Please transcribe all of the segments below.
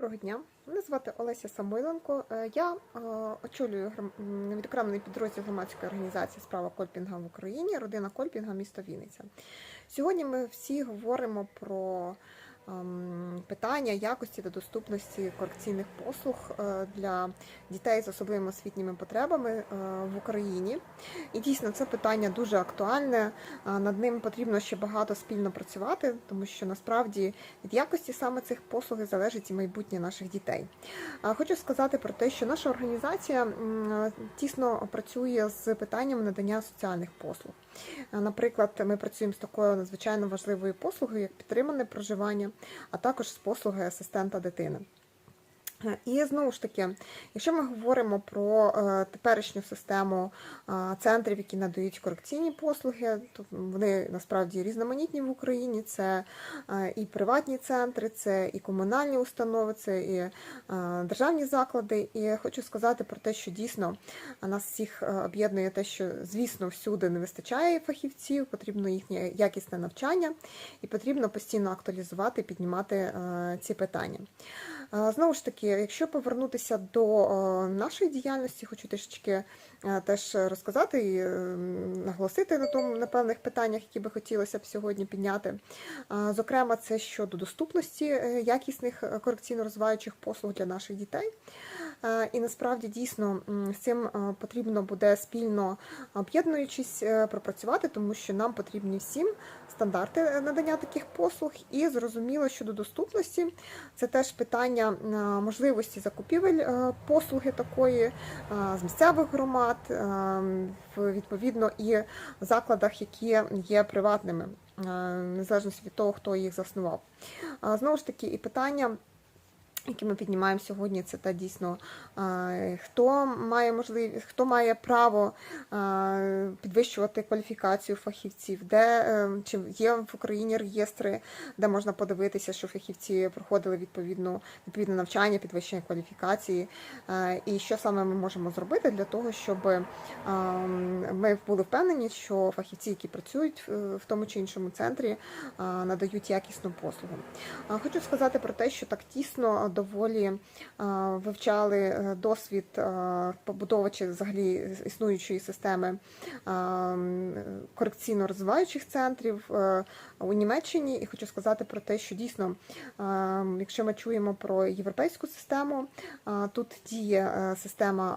Доброго дня, мене звати Олеся Самойленко. Е, Я е, очолюю відокремлений підрозділ громадської організації Справа Кольпінга в Україні, родина Кольпінга, місто Вінниця. Сьогодні ми всі говоримо про питання якості та доступності корекційних послуг е, для дітей з особливими освітніми потребами е, в Україні. І дійсно це питання дуже актуальне. Над ним потрібно ще багато спільно працювати, тому що насправді від якості саме цих послуг залежить і майбутнє наших дітей. Хочу сказати про те, що наша організація тісно працює з питанням надання соціальних послуг. А, Наприклад, ми працюємо з такою надзвичайно важливою послугою, як підтримане проживання, а також з послугою асистента дитини. Е, І знову ж таки, якщо ми говоримо про е, теперішню систему е, центрів, які надають корекційні послуги, то вони насправді різноманітні в Україні. Це і приватні центри, це і комунальні установи, це і державні заклади. І хочу сказати про те, що дійсно нас всіх об'єднує те, що звісно всюди не вистачає фахівців, потрібно їхнє якісне навчання, і потрібно постійно актуалізувати, піднімати е, ці питання. Е, Знову ж таки, якщо повернутися до е, нашої діяльності, хочу трішечки теж розказати і е, наголосити на тому на певних питаннях, які би хотілося б сьогодні підняти. Е, Зокрема, це щодо доступності е, якісних е, корекційно-розвиваючих послуг для наших дітей. Е, І насправді дійсно з цим е, потрібно буде спільно об'єднуючись е, пропрацювати, тому що нам потрібні всім стандарти е, надання таких послуг. І зрозуміло щодо доступності, це теж питання е, можливості закупівель е, послуги такої е, з місцевих громад, е, в відповідно і закладах, які є приватними, е, незалежно від того, хто їх заснував. Знову ж таки, і питання. Які ми піднімаємо сьогодні, це та дійсно е, хто має можливість, хто має право е, підвищувати кваліфікацію фахівців, де е, чи є в Україні реєстри, де можна подивитися, що фахівці проходили відповідну відповідне навчання, підвищення кваліфікації, і що саме ми можемо зробити для того, щоб ми були впевнені, що фахівці, які працюють в тому чи іншому центрі, надають якісну послугу. Хочу сказати про те, що так тісно доволі вивчали е, досвід а, побудови чи взагалі існуючої системи корекційно-розвиваючих центрів е, у Німеччині. І хочу сказати про те, що дійсно, якщо ми чуємо про європейську систему, тут діє е, система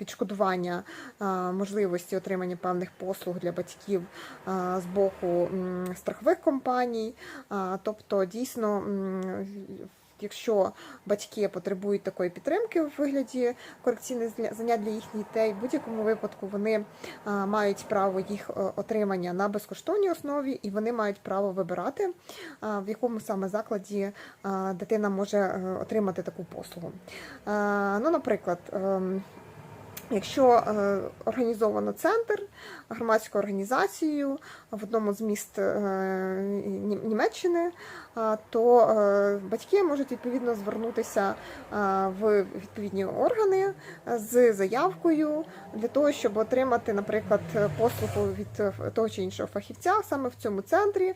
відшкодування можливості отримання певних послуг для батьків з боку страхових компаній. Тобто, дійсно, м, якщо батьки потребують такої підтримки в вигляді корекційних занять для їхніх дітей, в будь-якому випадку вони мають право їх е, отримання на безкоштовній основі, і вони мають право вибирати, в якому саме закладі дитина може е, отримати таку послугу. Ну, наприклад. Якщо е, організовано центр громадською організацією в одному з міст е, Німеччини, то е, батьки можуть відповідно звернутися в відповідні органи з заявкою для того, щоб отримати, наприклад, послугу від того чи іншого фахівця саме в цьому центрі.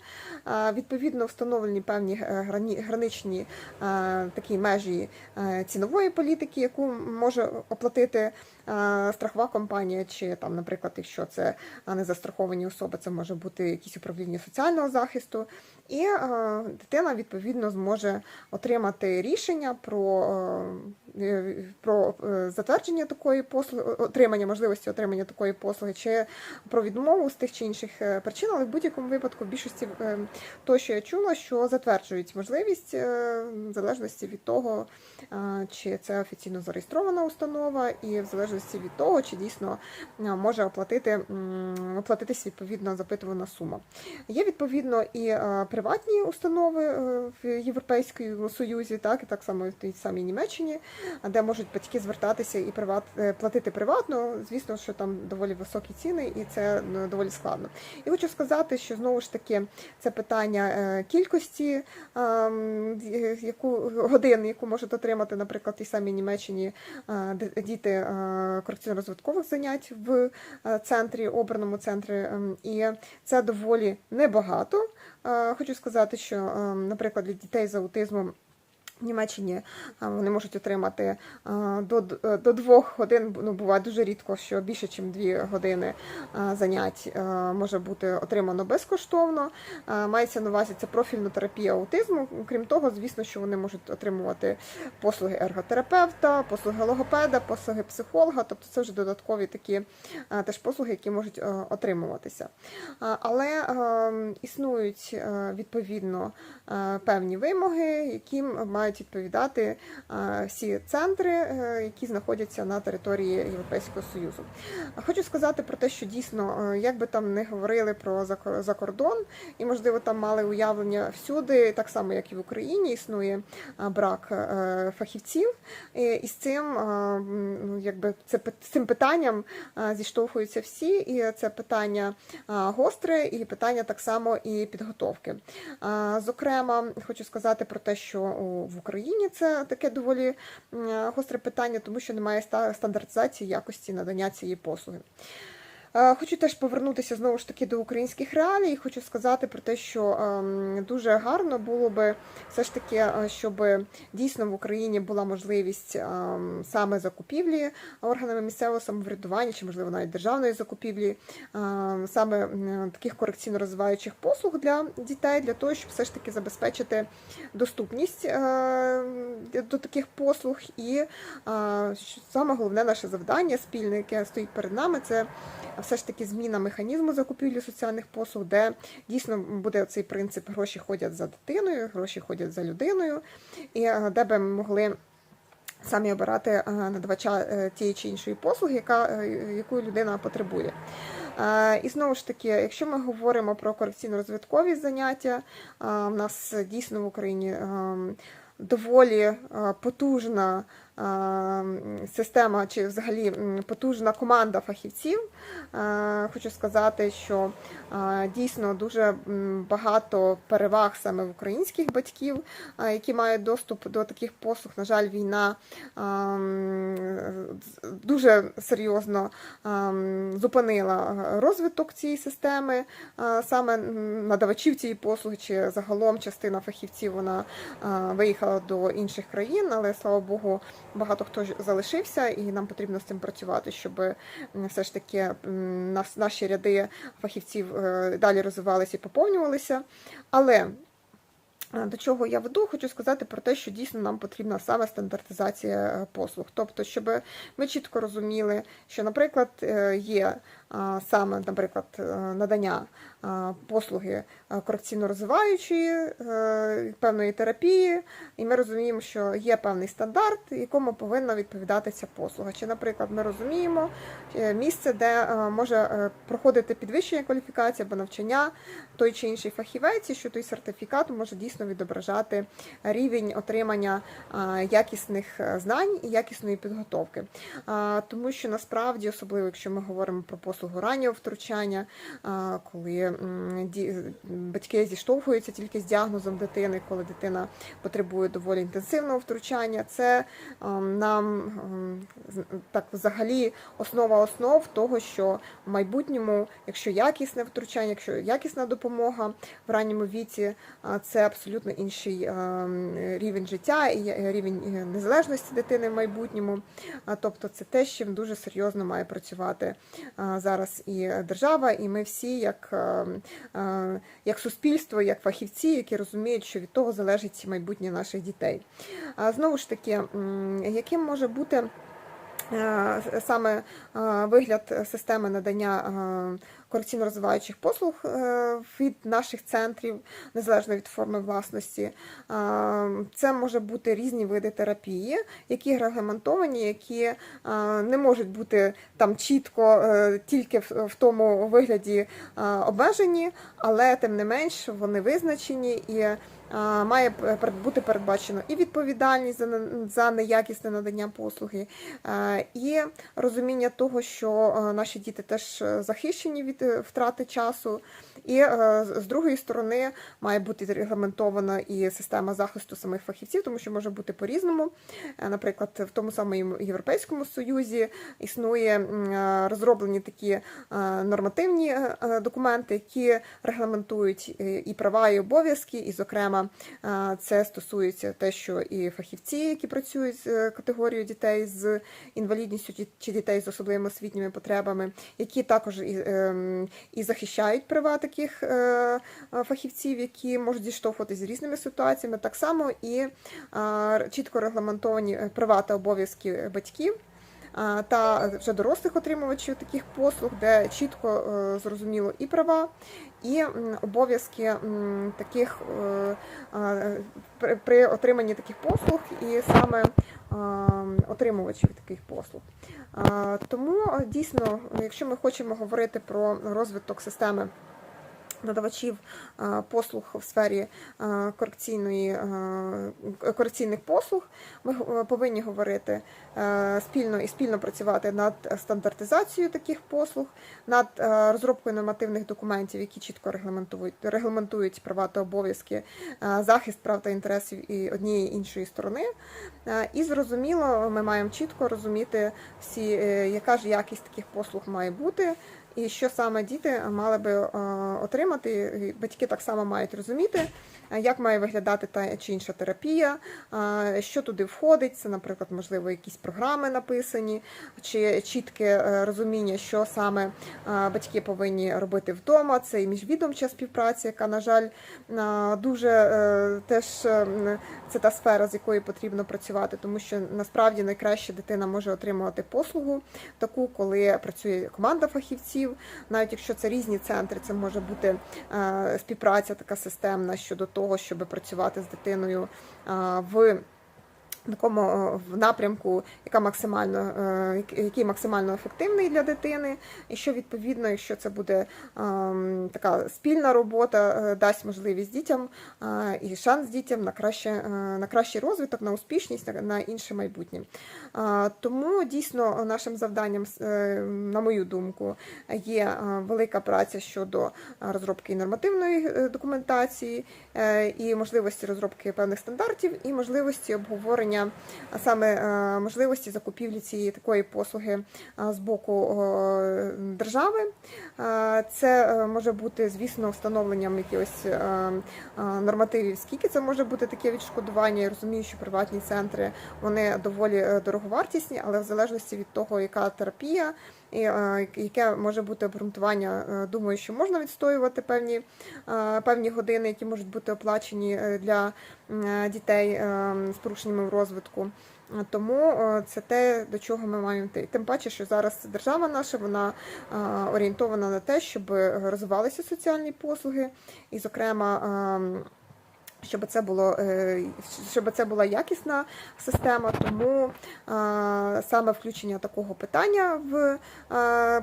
Відповідно, встановлені певні граничні такі межі цінової політики, яку може оплатити страхова компанія, чи там, наприклад, якщо це не незастраховані особи, це може бути якісь управління соціального захисту. І е, дитина відповідно зможе отримати рішення про, е, про е, затвердження такої послуги, отримання можливості отримання такої послуги, чи про відмову з тих чи інших е, причин, але в будь-якому випадку в більшості е, того, що я чула, що затверджують можливість е, в залежності від того, е, чи це офіційно зареєстрована установа, і в залежності від того, чи дійсно е, може оплатити оплатитись відповідно запитувана сума. Є відповідно і е, приватні установи е, в Європейському Союзі, так і так само в тій самій Німеччині, де можуть батьки звертатися і приват е, платити приватно. Звісно, що там доволі високі ціни, і це ну, доволі складно. І хочу сказати, що знову ж таки це питання е, кількості е, яку годин, яку можуть отримати, наприклад, в тій самій Німеччині е, діти е, корекційно-розвиткових занять в е, центрі, обраному центрі, ем, і це доволі небагато. Е, Хочу сказати, що, ем, наприклад, для дітей з аутизмом В Німеччині вони можуть отримати до, до двох годин, ну буває дуже рідко, що більше, ніж дві години занять може бути отримано безкоштовно. Мається на увазі це профільна терапія аутизму. Крім того, звісно, що вони можуть отримувати послуги ерготерапевта, послуги логопеда, послуги психолога, тобто це вже додаткові такі теж послуги, які можуть отримуватися. Але існують відповідно певні вимоги, яким мають відповідати всі центри, е, які знаходяться на території Європейського Союзу. Хочу сказати про те, що дійсно, е, як би там не говорили про закордон, і можливо там мали уявлення всюди, так само як і в Україні, існує брак е, фахівців, і з цим, ну, якби це цим питанням зіштовхуються всі, і це питання гостре, і питання так само і підготовки. Зокрема, хочу сказати про те, що у- в Україні це таке доволі гостре питання, тому що немає стандартизації якості надання цієї послуги. Е, Хочу теж повернутися знову ж таки до українських реалій. Хочу сказати про те, що ем, дуже гарно було би все ж таки, е, щоб дійсно в Україні була можливість ем, саме закупівлі органами місцевого самоврядування, чи можливо навіть державної закупівлі, ем, саме таких корекційно-розвиваючих послуг для дітей, для того, щоб все ж таки забезпечити доступність е, до таких послуг. І саме головне наше завдання спільне, яке стоїть перед нами, це все ж таки зміна механізму закупівлі соціальних послуг, де дійсно буде цей принцип гроші ходять за дитиною, гроші ходять за людиною, і е, де би ми могли. Самі обирати е, надавача е, тієї чи іншої послуги, яка, яку людина потребує. І знову ж таки, якщо ми говоримо про корекційно-розвиткові заняття, в нас дійсно в Україні е, доволі потужна система чи взагалі потужна команда фахівців. Е, Хочу сказати, що е, дійсно дуже багато переваг саме в українських батьків, е, які мають доступ до таких послуг. На жаль, війна е, м, з- дуже серйозно е, зупинила розвиток цієї системи, саме надавачів цієї послуги, чи загалом частина фахівців вона виїхала до інших країн, але слава Богу, багато хто залишився, і нам потрібно з цим працювати, щоб все ж таки наші ряди фахівців е, далі розвивалися і поповнювалися. Але до чого я веду, хочу сказати про те, що дійсно нам потрібна саме стандартизація е, послуг. Тобто, щоб ми чітко розуміли, що, наприклад, е, є саме, наприклад, е, надання послуги е, корекційно-розвиваючої е, певної терапії, і ми розуміємо, що є певний стандарт, якому повинна відповідати ця послуга. Чи, наприклад, ми розуміємо е, місце, де е, може е, проходити підвищення кваліфікації або навчання той чи інший фахівець, що той сертифікат може дійсно відображати рівень отримання якісних е, знань і якісної підготовки. Тому що насправді, особливо якщо ми говоримо про послугу раннього втручання, коли батьки зіштовхуються тільки з діагнозом дитини, коли дитина потребує доволі інтенсивного втручання, це нам так взагалі основа основ того, що в майбутньому, якщо якісне втручання, якщо якісна допомога в ранньому віці, це абсолютно інший ем, рівень життя і е, рівень е, незалежності дитини в майбутньому. Тобто це те, з чим дуже серйозно має працювати зараз і держава, і ми всі, як, е, як суспільство, як фахівці, які розуміють, що від того залежить майбутнє наших дітей. Знову ж таки, яким може бути е, саме е, вигляд системи надання е, корекційно-розвиваючих послуг е, від наших центрів, незалежно від форми власності. Е, Це може бути різні види терапії, які регламентовані, які е, не можуть бути там чітко тільки в тому вигляді обмежені, але тим не менш вони визначені і має бути передбачено і відповідальність за неякісне надання послуги, і розуміння того, що наші діти теж захищені від бути втрати часу. І е, з другої сторони має бути регламентована і система захисту самих фахівців, тому що може бути по-різному. Е, Наприклад, в тому самому Європейському Союзі існує е, розроблені такі е, нормативні е, е, документи, які регламентують е, і права, і обов'язки, і, зокрема, е, це стосується те, що і фахівці, які працюють з е, категорією дітей з інвалідністю чи дітей з особливими освітніми потребами, які також і, захищають права таких е, е, фахівців, які можуть зіштовхуватися з різними ситуаціями, так само і е, чітко регламентовані права та обов'язки батьків. Та вже дорослих отримувачів таких послуг, де чітко зрозуміло і права, і обов'язки таких при- отриманні таких послуг, і саме отримувачів таких послуг. Тому е, дійсно, якщо ми хочемо говорити про розвиток системи надавачів е, послуг в сфері е, е, корекційних послуг, ми повинні говорити спільно і спільно працювати над стандартизацією таких послуг, над розробкою нормативних документів, які чітко регламентують, регламентують права та обов'язки, захист прав та інтересів і однієї іншої сторони. І зрозуміло, ми маємо чітко розуміти всі, яка ж якість таких послуг має бути. І що саме діти мали би е, отримати, батьки так само мають розуміти, е, як має виглядати та чи інша терапія, е, що туди входить. Це, наприклад, можливо, якісь програми написані, чи чітке е, розуміння, що саме е, батьки повинні робити вдома. Це і міжвідомча співпраця, яка, на жаль, е, дуже е, теж е, м, це та сфера, з якою потрібно працювати, тому що насправді найкраще дитина може отримувати послугу таку, коли працює команда фахівців, навіть якщо це різні центри, це може бути е, співпраця така системна щодо того, щоб працювати з дитиною е, в такому е, напрямку, яка максимально е, який максимально ефективний для дитини, і що відповідно, якщо це буде ем, така спільна робота, е, дасть можливість дітям і шанс дітям на краще на кращий розвиток, на успішність, на, інше майбутнє. Тому дійсно нашим завданням, на мою думку, є велика праця щодо розробки нормативної документації і можливості розробки певних стандартів, і можливості обговорення а саме е, можливості закупівлі цієї такої послуги е, з боку е, держави. Це може бути, звісно, встановленням якихось нормативів, скільки це може бути таке відшкодування. Я розумію, що приватні центри вони доволі дороговартісні, але в залежності від того, яка терапія. І е, яке може бути обґрунтування, е, думаю, що можна відстоювати певні, е, певні години, які можуть бути оплачені для дітей з порушеннями в розвитку. Тому це те, до чого ми маємо йти. Тим паче, що зараз держава наша вона орієнтована на те, щоб розвивалися соціальні послуги, і, зокрема, ем, щоб це було е, щоб це була якісна система, тому саме включення такого питання в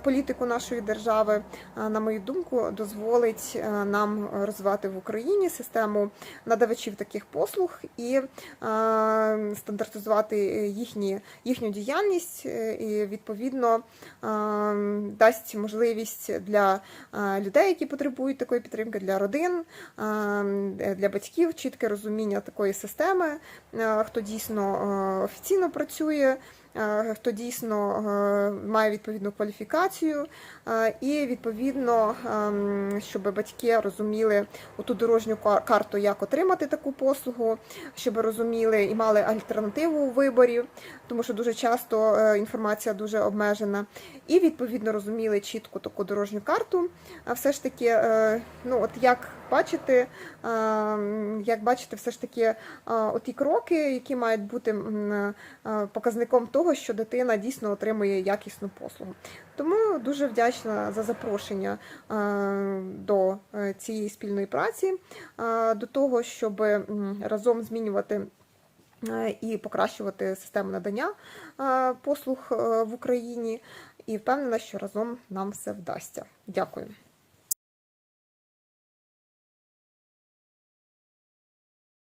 політику нашої держави, на мою думку, дозволить е, нам розвивати в Україні систему надавачів таких послуг і е, стандартизувати їхні, їхню діяльність, і відповідно дасть можливість для людей, які потребують такої підтримки, для родин, для батьків чітке розуміння такої системи, е, хто дійсно е, офіційно працює. е, Хто дійсно має відповідну кваліфікацію, і відповідно, ем, щоб батьки розуміли ту дорожню карту, як отримати таку послугу, щоб розуміли і мали альтернативу у виборі, тому що дуже часто інформація дуже обмежена, і відповідно розуміли чітко таку дорожню карту. А все ж таки, ну от як бачити, як бачити, все ж таки е, оті кроки, які мають бути е, показником того, що дитина дійсно отримує якісну послугу. Тому дуже вдячна за запрошення е, до цієї спільної праці, до того, щоб разом змінювати. І покращувати систему надання послуг в Україні, і впевнена, що разом нам все вдасться. Дякую.